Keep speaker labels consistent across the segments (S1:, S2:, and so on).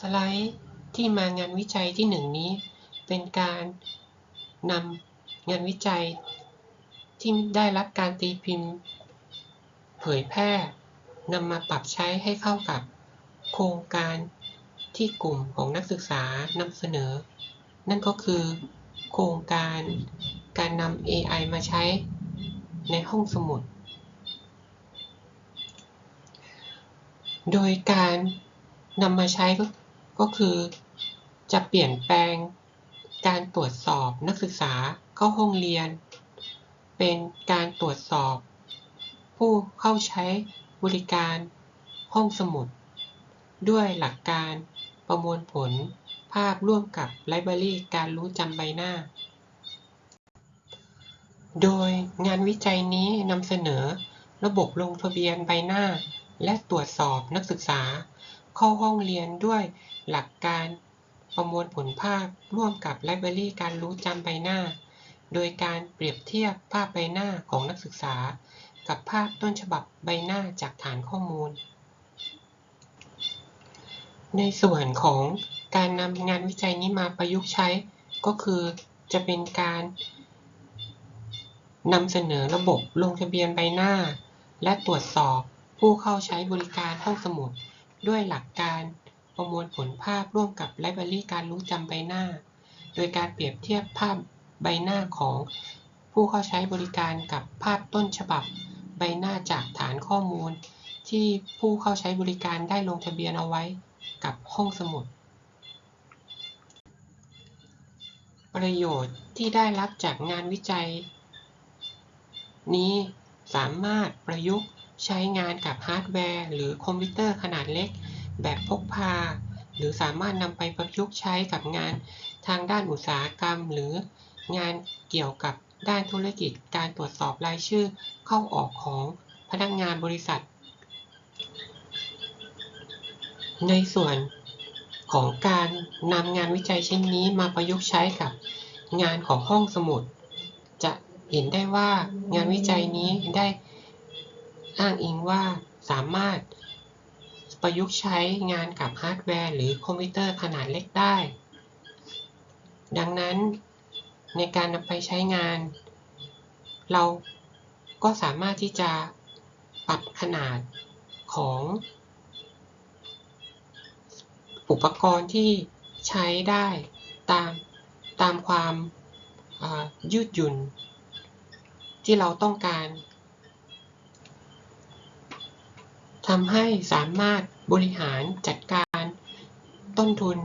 S1: สไลด์ที่มางานวิจัยที่หนึ่งนี้ เป็นการนำงานวิจัย ที่ได้รับการตีพิมพ์ เผยแพร่นำมาปรับใช้ให้เข้ากับ โครงการที่กลุ่มของนักศึกษานำเสนอ นั่นก็คือ โครงการการนำ AI มาใช้ในห้องสมุด โดยการนำมาใช้ก็ ก็คือ จะเปลี่ยนแปลงการตรวจสอบนักศึกษาเข้าห้องเรียน เป็นการตรวจสอบ ผู้เข้าใช้บริการห้องสมุด ด้วยหลักการประมวลผลภาพร่วมกับไลบรารีการรู้จำใบหน้า โดยงานวิจัยนี้นำเสนอระบบลงทะเบียนใบหน้า และตรวจสอบนักศึกษา เข้าห้องเรียนด้วยหลักการประมวลผลภาพร่วมกับไลบรารีการรู้จำใบหน้า โดยการเปรียบเทียบภาพใบหน้าของนักศึกษา กับภาพต้นฉบับใบหน้าจากฐานข้อมูล ในส่วนของการนำงานวิจัยนี้มาประยุกต์ใช้ ก็คือจะเป็นการนำเสนอระบบลงทะเบียนใบหน้า และตรวจสอบผู้เข้าใช้บริการห้องสมุด ด้วยหลักการประมวลผลภาพร่วมกับไลบรารีการรู้จำใบหน้า โดยการเปรียบเทียบภาพใบหน้าของผู้เข้าใช้บริการกับภาพต้นฉบับ ใบหน้าจากฐานข้อมูล ที่ผู้เข้าใช้บริการได้ลงทะเบียนเอาไว้กับห้องสมุด ประโยชน์ที่ได้รับจากงานวิจัย นี้สามารถประยุกต์ ใช้งานกับฮาร์ดแวร์ หรือคอมพิวเตอร์ขนาดเล็ก แบบพกพา หรือสามารถนำไปประยุกต์ใช้กับงานทางด้านอุตสาหกรรม หรืองานเกี่ยวกับด้านธุรกิจ การตรวจสอบรายชื่อเข้าออกของพนักงานบริษัท ในส่วนของการนำงานวิจัยชิ้นนี้มาประยุกต์ใช้กับงานของห้องสมุด จะเห็นได้ว่างานวิจัยนี้ได้ อ้างอิงว่าสามารถประยุกต์ใช้งานกับฮาร์ดแวร์หรือคอมพิวเตอร์ขนาดเล็กได้ ดังนั้นในการนำไปใช้งาน เราก็สามารถที่จะปรับขนาดของ อุปกรณ์ที่ใช้ได้ตามตามความยืดหยุ่น ที่เราต้องการ ทำให้สามารถบริหารจัดการต้นทุน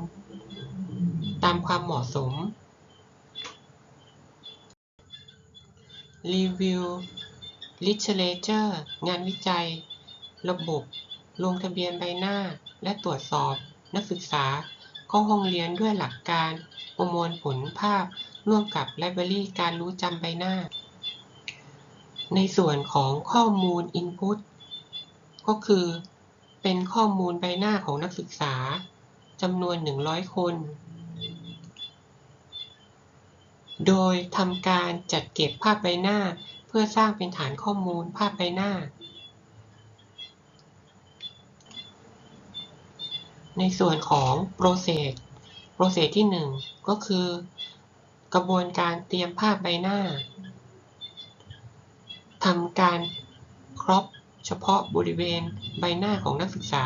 S1: ตามความเหมาะสม รีวิว literature งานวิจัย ระบบ ลงทะเบียนใบหน้า และตรวจสอบ นักศึกษาเข้าห้องเรียนด้วยหลักการประมวลผลภาพร่วมกับไลบรารีการรู้จำใบหน้า ในส่วนของข้อมูล Input ก็คือ เป็นข้อมูลใบหน้าของนักศึกษาจำนวน 100 คน โดยทำการจัดเก็บภาพใบหน้าเพื่อสร้างเป็นฐานข้อมูลภาพใบหน้า ในส่วนของ process process ที่ 1 ก็คือกระบวนการเตรียมภาพใบหน้าทำการครอป เฉพาะบริเวณใบหน้าของนักศึกษา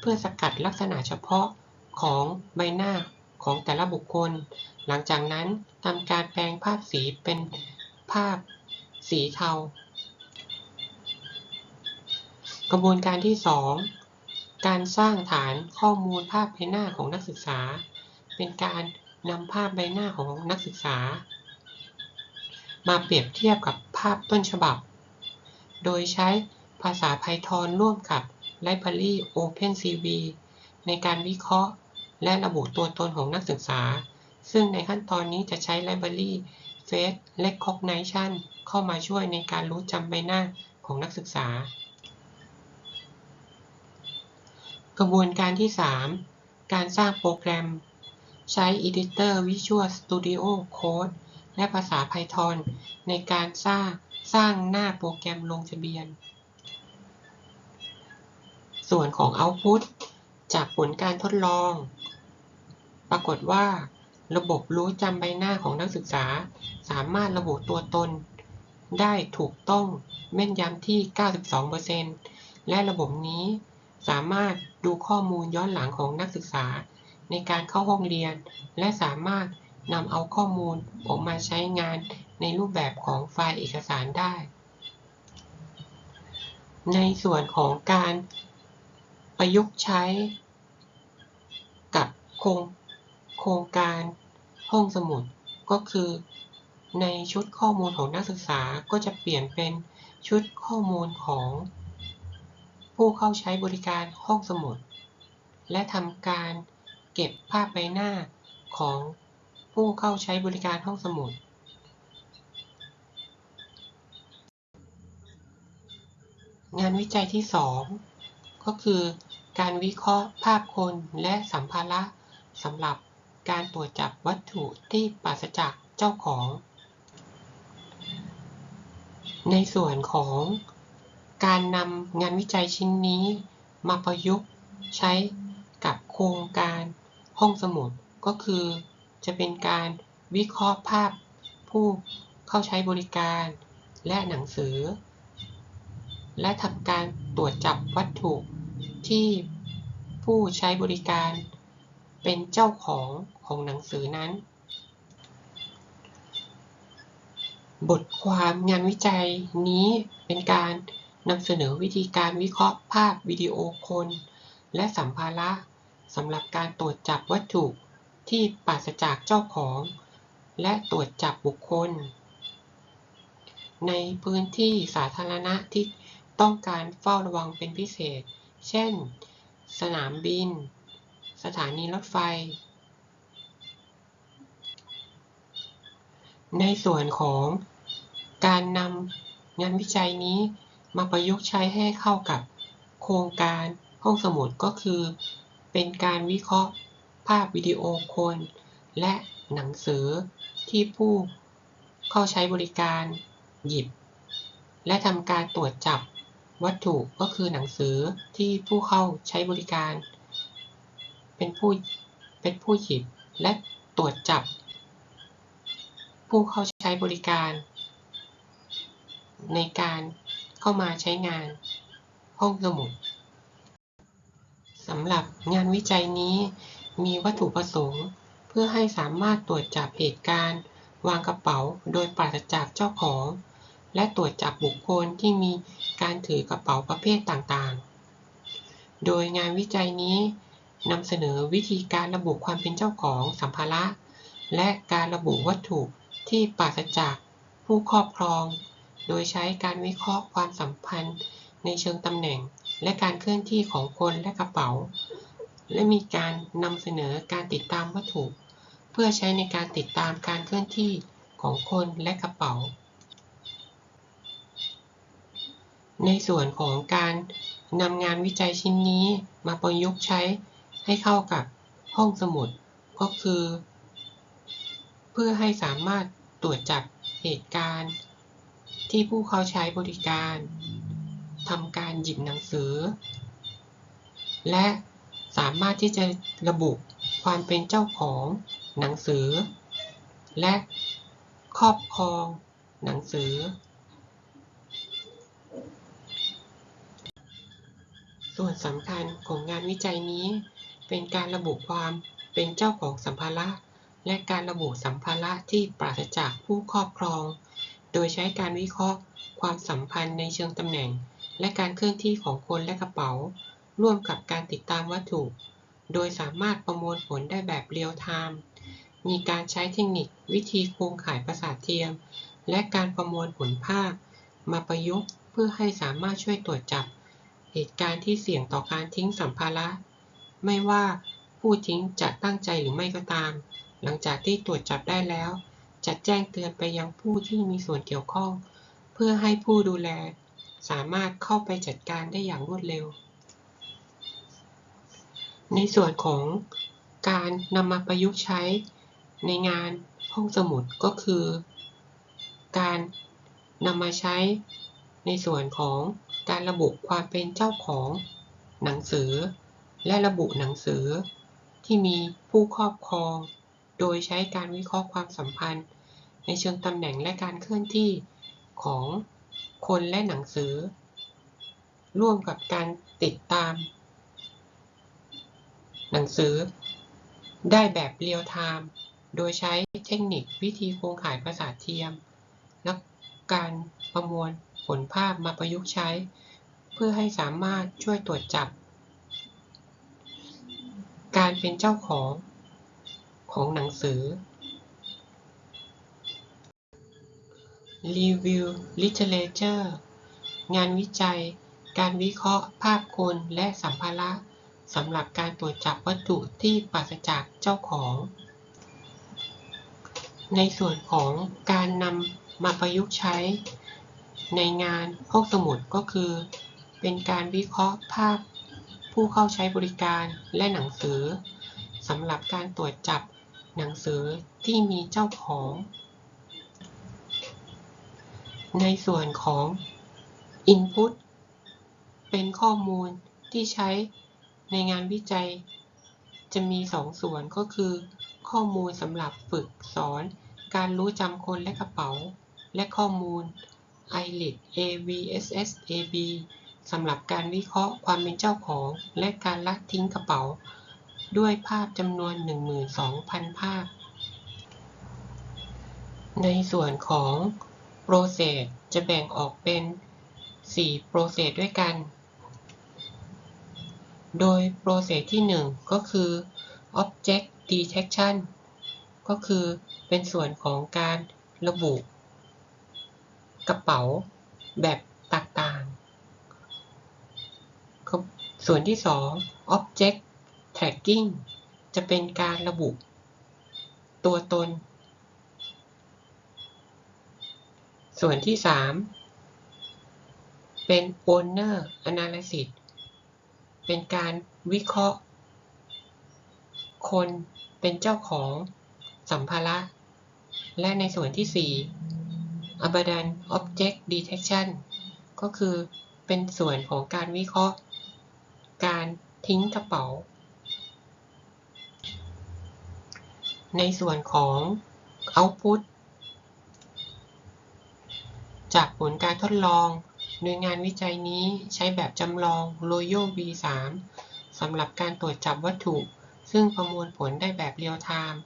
S1: เพื่อสกัดลักษณะเฉพาะของใบหน้าของแต่ละบุคคล หลังจากนั้นทำการแปลงภาพสีเป็นภาพสีเทา กระบวนการที่ 2 การสร้างฐานข้อมูลภาพใบหน้าของนักศึกษา เป็นการนำภาพใบหน้าของนักศึกษา มาเปรียบเทียบกับภาพต้นฉบับ โดยใช้ ภาษา Python ร่วมกับ Library OpenCV ในการวิเคราะห์ และระบุตัวตนของนักศึกษา ซึ่งในขั้นตอนนี้จะใช้ Library Face Recognition เข้ามาช่วยในการรู้จำใบหน้าของนักศึกษา กระบวนการที่ 3 การสร้างโปรแกรม ใช้ Editor Visual Studio Code และภาษา Python ในการสร้างสร้างหน้าโปรแกรมลงทะเบียน ส่วนของ Output จากผลการทดลอง ปรากฏว่า ระบบรู้จำใบหน้าของนักศึกษา สามารถระบุตัวตน ได้ถูกต้องแม่นยำที่ 92%และระบบนี้สามารถดูข้อมูลย้อนหลังของนักศึกษา ในการเข้าห้องเรียน และสามารถนำเอาข้อมูลออกมาใช้งานในรูปแบบของไฟล์เอกสารได้ ในส่วนของการ ประยุกต์ใช้กับโครงโครงการห้องสมุดก็คือ ในชุดข้อมูลของนักศึกษาก็จะเปลี่ยนเป็นชุดข้อมูลของ ผู้เข้าใช้บริการห้องสมุด และทำการเก็บภาพใบหน้าของผู้เข้าใช้บริการห้องสมุด งานวิจัยที่ 2 ก็คือ การวิเคราะห์ภาพคนและสัมภาระสำหรับการตรวจจับวัตถุที่ปราศจากเจ้าของ ในส่วนของการนำงานวิจัยชิ้นนี้มาประยุกต์ใช้กับโครงการห้องสมุดก็คือจะเป็นการวิเคราะห์ภาพผู้เข้าใช้บริการและหนังสือ และทำการตรวจจับวัตถุ ที่ผู้ใช้บริการเป็นเจ้าของของหนังสือนั้น บทความงานวิจัยนี้เป็นการนำเสนอวิธีการวิเคราะห์ภาพวิดีโอคน และสัมภาระสำหรับการตรวจจับวัตถุที่ปราศจากเจ้าของ และตรวจจับบุคคล ในพื้นที่สาธารณะที่ต้องการเฝ้าระวังเป็นพิเศษ เช่น สนามบิน สถานีรถไฟ ในส่วนของการนำงานวิจัยนี้มาประยุกต์ใช้ให้เข้ากับโครงการห้องสมุดก็คือ เป็นการวิเคราะห์ภาพวิดีโอคน และหนังสือที่ผู้เข้าใช้บริการหยิบ และทำการตรวจจับ วัตถุก็คือหนังสือที่ผู้เข้าใช้บริการ เป็นผู้เป็นผู้หยิบและตรวจจับ ผู้เข้าใช้บริการ ในการเข้ามาใช้งาน ห้องสมุดสำหรับงานวิจัยนี้มีวัตถุประสงค์ เพื่อให้สามารถตรวจจับเหตุการณ์ วางกระเป๋าโดยปราศจากเจ้าของ และตรวจจับบุคคลที่มีการถือกระเป๋าประเภทต่างๆ โดยงานวิจัยนี้นำเสนอวิธีการระบุความเป็นเจ้าของสัมภาระ และการระบุวัตถุที่ปราศจากผู้ครอบครอง โดยใช้การวิเคราะห์ความสัมพันธ์ในเชิงตำแหน่ง และการเคลื่อนที่ของคนและกระเป๋า และมีการนำเสนอการติดตามวัตถุ เพื่อใช้ในการติดตามการเคลื่อนที่ของคนและกระเป๋า ในส่วนของการนำงานวิจัยชิ้นนี้มาประยุกต์ใช้ให้เข้ากับห้องสมุด ก็คือ เพื่อให้สามารถตรวจจับเหตุการณ์ ที่ผู้เข้าใช้บริการทำการหยิบหนังสือ และสามารถที่จะระบุความเป็นเจ้าของหนังสือ และครอบครองหนังสือ ส่วนสำคัญของงานวิจัยนี้ เป็นการระบุความเป็นเจ้าของสัมภาระและการระบุสัมภาระที่ปราศจากผู้ครอบครอง โดยใช้การวิเคราะห์ ความสัมพันธ์ในเชิงตำแหน่ง และการเคลื่อนที่ของคนและกระเป๋า ร่วมกับการติดตามวัตถุ โดยสามารถประมวลผลได้แบบเรียลไทม์มีการใช้เทคนิควิธีโครงข่ายประสาทเทียม และการประมวลผลภาพ มาประยุกต์เพื่อให้สามารถช่วยตรวจจับ เหตุการณ์ที่เสี่ยงต่อการทิ้งสัมภาระ ไม่ว่าผู้ทิ้งจะตั้งใจหรือไม่ก็ตาม หลังจากที่ตรวจจับได้แล้ว จะแจ้งเตือนไปยังผู้ที่มีส่วนเกี่ยวข้อง เพื่อให้ผู้ดูแล สามารถเข้าไปจัดการได้อย่างรวดเร็ว ในส่วนของการนำมาประยุกต์ใช้ในงานห้องสมุดก็คือ การนำมาใช้ในส่วนของ การระบุความเป็นเจ้าของหนังสือ และระบุหนังสือ ที่มีผู้ครอบครอง โดยใช้การวิเคราะห์ความสัมพันธ์ ในเชิงตำแหน่งและการเคลื่อนที่ของคนและหนังสือ ร่วมกับการติดตาม หนังสือ ได้แบบเรียลไทม์โดยใช้เทคนิควิธีโครงข่ายประสาทเทียม และการประมวล ผลภาพมาประยุกต์ใช้ เพื่อให้สามารถช่วยตรวจจับ การเป็นเจ้าของ ของหนังสือ Review Literature งานวิจัย การวิเคราะห์ ภาพคนและสัมภาระสำหรับการตรวจจับวัตถุที่ปราศจากเจ้าของ ในส่วนของการนำมาประยุกต์ใช้ ในงานห้องสมุดก็คือ เป็นการวิเคราะห์ภาพ ผู้เข้าใช้บริการและหนังสือสำหรับการตรวจจับหนังสือที่มีเจ้าของ ในส่วนของ Input เป็นข้อมูลที่ใช้ในงานวิจัย จะมี2ส่วนก็คือ ข้อมูลสำหรับฝึกสอน การรู้จำคนและกระเป๋า และข้อมูล ILIT AVSS AB สำหรับการวิเคราะห์ความเป็นเจ้าของ และการละทิ้งกระเป๋า ด้วยภาพจำนวน 12,000 ภาพ ในส่วนของ Process จะแบ่งออกเป็น 4 Process ด้วยกัน โดย Process ที่ 1 ก็คือ Object Detection ก็คือเป็นส่วนของการระบุ กระเป๋าแบบต่างๆ ส่วนที่ 2 Object Tracking จะเป็นการระบุ ตัวตน ส่วนที่ 3 เป็น Owner Analysis เป็นการวิเคราะห์ คนเป็นเจ้าของสัมภาระ และในส่วนที่ 4 Abundant Object Detection ก็คือเป็นส่วนของการวิเคราะห์ การทิ้งกระเป๋า ในส่วนของ Output จากผลการทดลอง โดยงานวิจัยนี้ใช้แบบจำลอง Royal V3 สำหรับการตรวจจับวัตถุ ซึ่งประมวลผลได้แบบเรียลไทม์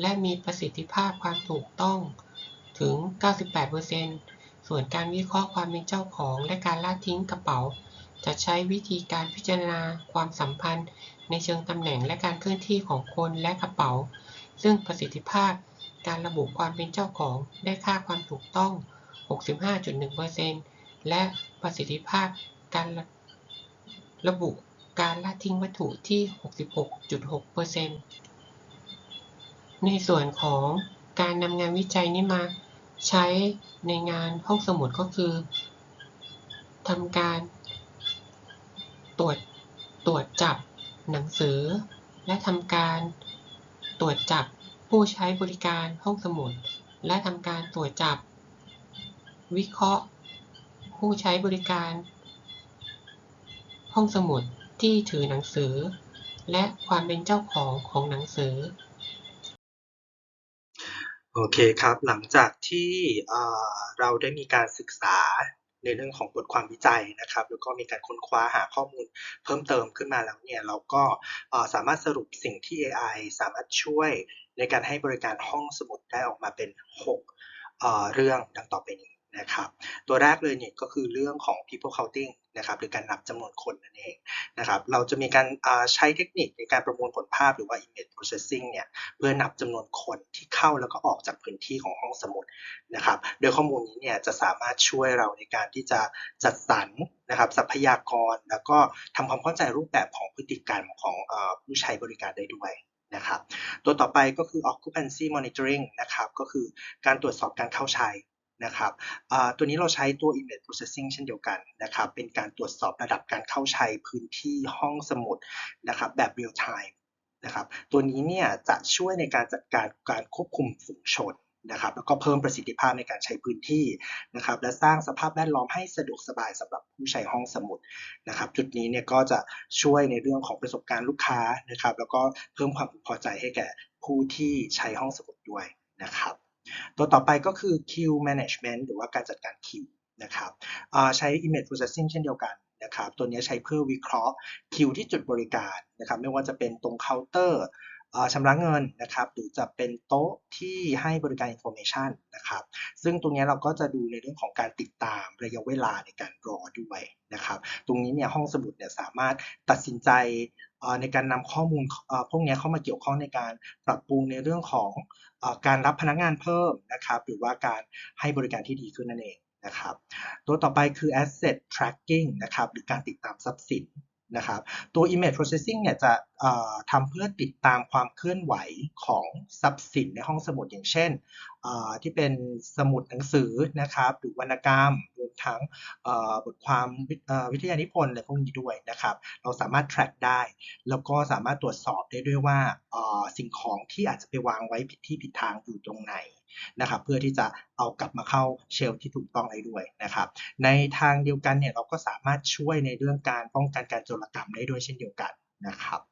S1: และมีประสิทธิภาพความถูกต้อง ถึง 98%ส่วนการวิเคราะห์ความเป็นเจ้าของและการละทิ้งกระเป๋า จะใช้วิธีการพิจารณาความสัมพันธ์ ในเชิงตำแหน่งและการเคลื่อนที่ของคนและกระเป๋า ซึ่งประสิทธิภาพการระบุความเป็นเจ้าของได้ค่าความถูกต้อง 65.1%และประสิทธิภาพการระบุการละทิ้งวัตถุที่ 66.6%ในส่วนของการนำงานวิจัยนี้มา ใช้ในงานห้องสมุดก็คือทำการ ตรวจตรวจจับหนังสือ และทำการตรวจจับผู้ใช้บริการห้องสมุด และทำการตรวจจับ วิเคราะห์ ผู้ใช้บริการ ห้องสมุดที่ถือหนังสือ และความเป็นเจ้าของของหนังสือ
S2: โอเคครับ หลังจากที่เราได้มีการศึกษาในเรื่องของบทความวิจัยนะครับ แล้วก็มีการค้นคว้าหาข้อมูลเพิ่มเติมขึ้นมาแล้วเนี่ย เราก็สามารถสรุปสิ่งที่ AI สามารถช่วยในการให้บริการห้องสมุดได้ออกมาเป็น 6 เรื่องดังต่อไปนี้ นะครับตัวแรกเลยเนี่ยก็คือเรื่องของ people counting นะครับหรือการนับจำนวนคนนั่นเองนะครับเราจะมีการใช้เทคนิคในการประมวลผลภาพหรือว่า image processing เนี่ยเพื่อนับจำนวนคนที่เข้าแล้วก็ออกจากพื้นที่ของห้องสมุดนะครับโดยข้อมูลนี้เนี่ยจะสามารถช่วยเราในการที่จะจัดสรรนะครับทรัพยากรแล้วก็ทำความเข้าใจรูปแบบของพฤติกรรมของผู้ใช้บริการได้ด้วยนะครับตัวต่อไปก็คือ occupancy monitoring นะครับก็คือการตรวจสอบการเข้าใช้ นะครับตัวนี้เราใช้ตัว image processing เช่นเดียวกันนะครับเป็นการตรวจสอบระดับการเข้าใช้พื้นที่ห้องสมุดนะครับแบบ real time นะครับตัวนี้เนี่ยจะช่วยในการจัดการการควบคุมฝูงชนนะครับแล้วก็เพิ่มประสิทธิภาพในการใช้พื้นที่นะครับและสร้างสภาพแวดล้อมให้สะดวกสบายสำหรับผู้ใช้ห้องสมุดนะครับจุดนี้เนี่ยก็จะช่วยในเรื่องของประสบการณ์ลูกค้านะครับแล้วก็เพิ่มความพอใจให้แก่ผู้ที่ใช้ห้องสมุดด้วยนะครับ ตัวต่อไปก็คือ queue management หรือว่าการจัดการคิวนะครับใช้ image processing เช่นเดียวกันนะครับ ตัวนี้ใช้เพื่อวิเคราะห์คิวที่จุดบริการนะครับ ไม่ว่าจะเป็นตรงเคาน์เตอร์ ชำระเงินนะครับหรือจะเป็นโต๊ะที่ให้บริการ information นะครับซึ่งตรงนี้เราก็จะดูในเรื่องของการติดตามระยะเวลาในการรอด้วยนะครับตรงนี้เนี่ยห้องสมุดเนี่ยสามารถตัดสินใจอ่อในการนำข้อมูลอ่อพวกนี้เข้ามาเกี่ยวข้องในการปรับปรุงในเรื่องของอ่อการรับพนักงานเพิ่มนะครับหรือว่าการให้บริการที่ดีขึ้นนั่นเองนะครับตัวต่อไปคือ asset tracking นะครับหรือการติดตามทรัพย์สิน นะครับตัว image processing เนี่ยจะทำเพื่อติดตามความเคลื่อนไหวของทรัพย์สินในห้องสมุดอย่างเช่น ที่เป็นสมุดหนังสือนะครับหรือวรรณกรรมรวมทั้งบทความวิทยานิพนธ์อะไรพวกนี้ด้วยนะครับ เราสามารถ track ได้ แล้วก็สามารถตรวจสอบได้ด้วยว่าสิ่งของที่อาจจะไปวางไว้ผิดที่ผิดทางอยู่ตรงไหน นะครับเพื่อที่จะเอากลับมาเข้าเชลฟ์ที่ถูกต้องได้ด้วยนะครับในทางเดียวกันเนี่ยเราก็สามารถช่วยในเรื่องการป้องกันการโจรกรรมได้ด้วยเช่นเดียวกันนะครับ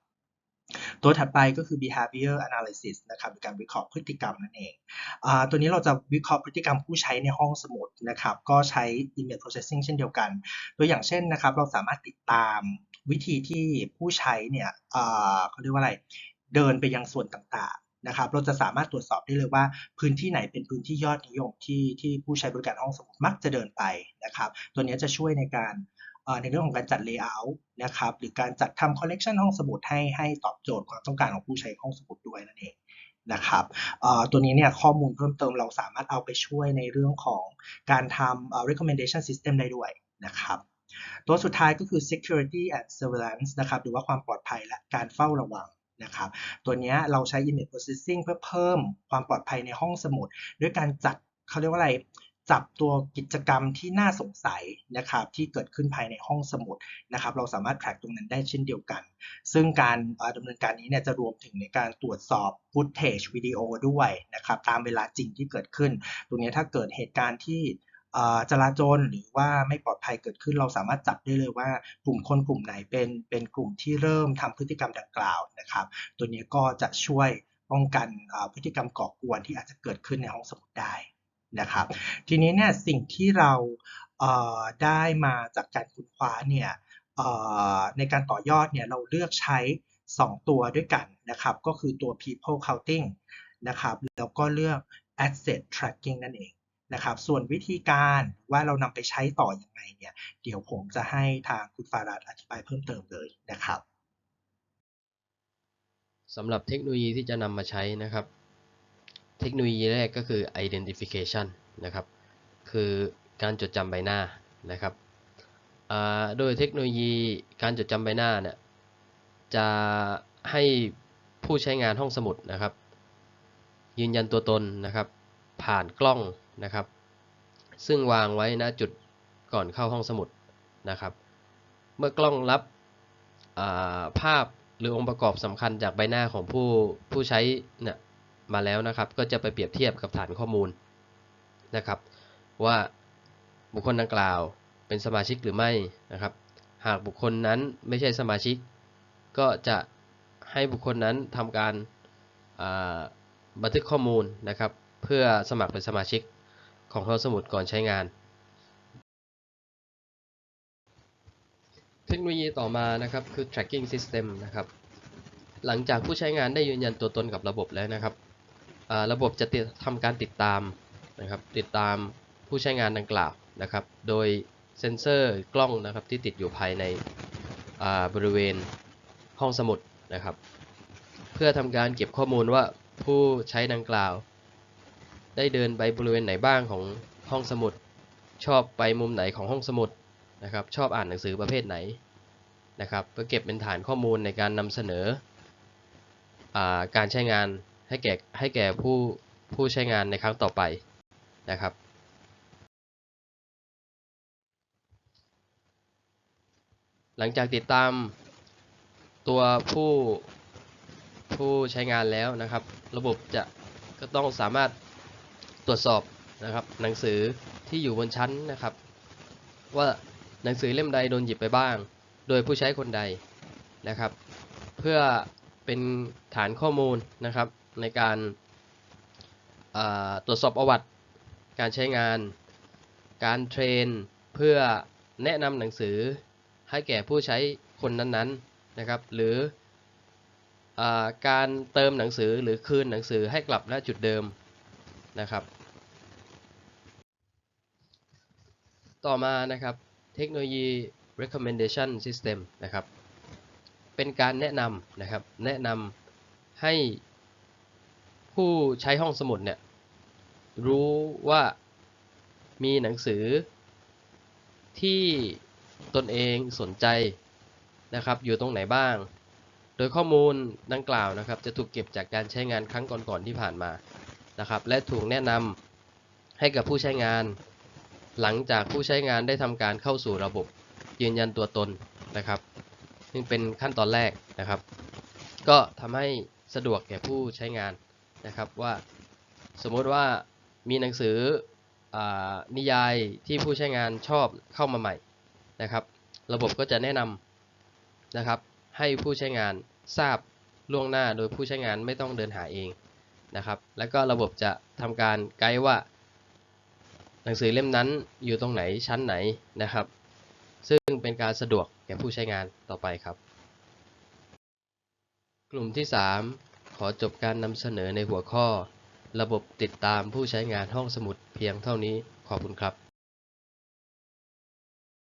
S2: ตัวถัดไปก็คือ behavior analysis นะครับการวิเคราะห์พฤติกรรมนั่นเองอตัวนี้เราจะวิเคราะห์พฤติกรรมผู้ใช้ในห้องสมุดนะครับ ก็ใช้ image processing เช่นเดียวกัน ตัวอย่างเช่นนะครับ เราสามารถติดตามวิธีที่ผู้ใช้เนี่ยเขาเรียกว่าอะไร เดินไปยังส่วนต่าง นะครับเราจะสามารถตรวจสอบได้เลยว่าพื้นที่ไหนเป็นพื้นที่ยอดนิยมที่ที่ผู้ใช้บริการห้องสมุดมักจะเดินไปนะครับ ตัวนี้จะช่วยในการในเรื่องของการจัด layout นะครับหรือการจัดทำ collection ห้องสมุดให้ให้ตอบโจทย์ความต้องการของผู้ใช้ห้องสมุดด้วยนั่นเองนะครับตัวนี้เนี่ยข้อมูลเพิ่มเติมเราสามารถเอาไปช่วยในเรื่องของการทำเอ่อ recommendation system ได้ด้วยนะครับตัวสุดท้ายก็คือ security and surveillance นะครับหรือว่าความปลอดภัยและการเฝ้าระวัง นะครับ ตัวนี้เราใช้ image processing เพื่อเพิ่มความปลอดภัยในห้องสมุด ด้วยการจัดเขาเรียกว่าอะไร จับตัวกิจกรรมที่น่าสงสัยนะครับที่เกิดขึ้นภายในห้องสมุดนะครับ เราสามารถ track ตรงนั้นได้เช่นเดียวกัน ซึ่งการเอ่อดำเนินการนี้เนี่ยจะรวมถึงในการตรวจสอบ footage วิดีโอด้วยนะครับตามเวลาจริงที่เกิดขึ้น ตรงนี้ถ้าเกิดเหตุการณ์ที่ จราจรหรือว่าไม่ปลอดภัยเกิดขึ้น เราสามารถจับได้เลยว่ากลุ่มคนกลุ่มไหนเป็นเป็นกลุ่มที่เริ่มทำพฤติกรรมดังกล่าวนะครับ ตัวนี้ก็จะช่วยป้องกันพฤติกรรมก่อกวนที่อาจจะเกิดขึ้นในห้องสมุดได้นะครับ ทีนี้เนี่ยสิ่งที่เราได้มาจากการค้นคว้าเนี่ยในการต่อยอดเนี่ยเราเลือกใช้ 2 ตัวด้วยกันนะครับ ก็คือตัว people counting นะครับ แล้วก็เลือก asset tracking นั่นเอง นะครับ ส่วนวิธีการว่าเรานำไปใช้ต่อยังไงเนี่ย เดี๋ยวผมจะให้ทางคุณฟารัดอธิบายเพิ่มเติมเลยนะครับ
S3: สำหรับเทคโนโลยีที่จะนำมาใช้นะครับ เทคโนโลยีแรกก็คือ identification นะครับ คือการจดจำใบหน้านะครับโดยเทคโนโลยีการจดจำใบหน้าเนี่ยจะให้ผู้ใช้งานห้องสมุดนะครับ ยืนยันตัวตนนะครับ ผ่านกล้องนะครับ ซึ่งวางไว้ณจุดก่อนเข้าห้องสมุดนะครับ เมื่อกล้องรับาภาพหรือองค์ประกอบสำคัญจากใบหน้าของผู้ผู้ใช้เนี่ยมาแล้วนะครับ ก็จะไปเปรียบเทียบกับฐานข้อมูลนะครับ ว่าบุคคลดังกล่าวเป็นสมาชิกหรือไม่นะครับ หากบุคคลนั้นไม่ใช่สมาชิก ก็จะให้บุคคลนั้นทำการาบันทึกข้อมูลนะครับ เพื่อสมัครเป็นสมาชิกของห้องสมุดก่อนใช้งาน เทคโนโลยีต่อมานะครับคือ tracking system นะครับหลังจากผู้ใช้งานได้ยืนยันตัวตนกับระบบแล้วนะครับระบบจะทำการติดตามนะครับติดตามผู้ใช้งานดังกล่าวนะครับ โดยเซ็นเซอร์กล้องนะครับที่ติดอยู่ภายในบริเวณห้องสมุดนะครับ เพื่อทำการเก็บข้อมูลว่าผู้ใช้ดังกล่าว ได้เดินไปบริเวณไหนบ้างของห้องสมุด ชอบไปมุมไหนของห้องสมุดนะครับ ชอบอ่านหนังสือประเภทไหนนะครับเพื่อเก็บเป็นฐานข้อมูลในการนำเสนออาการใช้งานให้แก่ให้แก่ผู้ผู้ใช้งานในครั้งต่อไปนะครับ หลังจากติดตามตัวผู้ผู้ใช้งานแล้วนะครับ ระบบจะก็ต้องสามารถ ตรวจสอบนะครับ หนังสือที่อยู่บนชั้นนะครับ ว่าหนังสือเล่มใดโดนหยิบไปบ้าง โดยผู้ใช้คนใดนะครับ เพื่อเป็นฐานข้อมูลนะครับ ในการาตรวจสอบประวัติการใช้งาน การเทรน เพื่อแนะนำหนังสือให้แก่ผู้ใช้คนนั้นๆนะครับ หรืออาการเติมหนังสือหรือคืนหนังสือให้กลับณจุดเดิม นะครับ ต่อมานะครับเทคโนโลยี recommendation system นะครับ เป็นการแนะนำนะครับ แนะนำให้ผู้ใช้ห้องสมุดเนี่ยรู้ว่ามีหนังสือที่ตนเองสนใจนะครับอยู่ตรงไหนบ้าง โดยข้อมูลดังกล่าวนะครับ จะถูกเก็บจากการใช้งานครั้งก่อนๆที่ผ่านมา นะครับ และถูกแนะนำให้กับผู้ใช้งาน หลังจากผู้ใช้งานได้ทำการเข้าสู่ระบบยืนยันตัวตนนะครับซึ่งเป็นขั้นตอนแรกนะครับ ก็ทำให้สะดวกแก่ผู้ใช้งานนะครับว่าสมมติว่ามีหนังสืออนิยายที่ผู้ใช้งานชอบเข้ามาใหม่นะครับ ระบบก็จะแนะนำนะครับ ให้ผู้ใช้งานทราบล่วงหน้าโดยผู้ใช้งานไม่ต้องเดินหาเอง นะครับ แล้วก็ระบบจะทำการไกด์ว่า หนังสือเล่มนั้นอยู่ตรงไหนชั้นไหนนะครับ ซึ่งเป็นการสะดวกแก่ผู้ใช้งานต่อไปครับ กลุ่มที่ 3 ขอจบการนำเสนอในหัวข้อ ระบบติดตามผู้ใช้งานห้องสมุดเพียงเท่านี้ขอบคุณครับ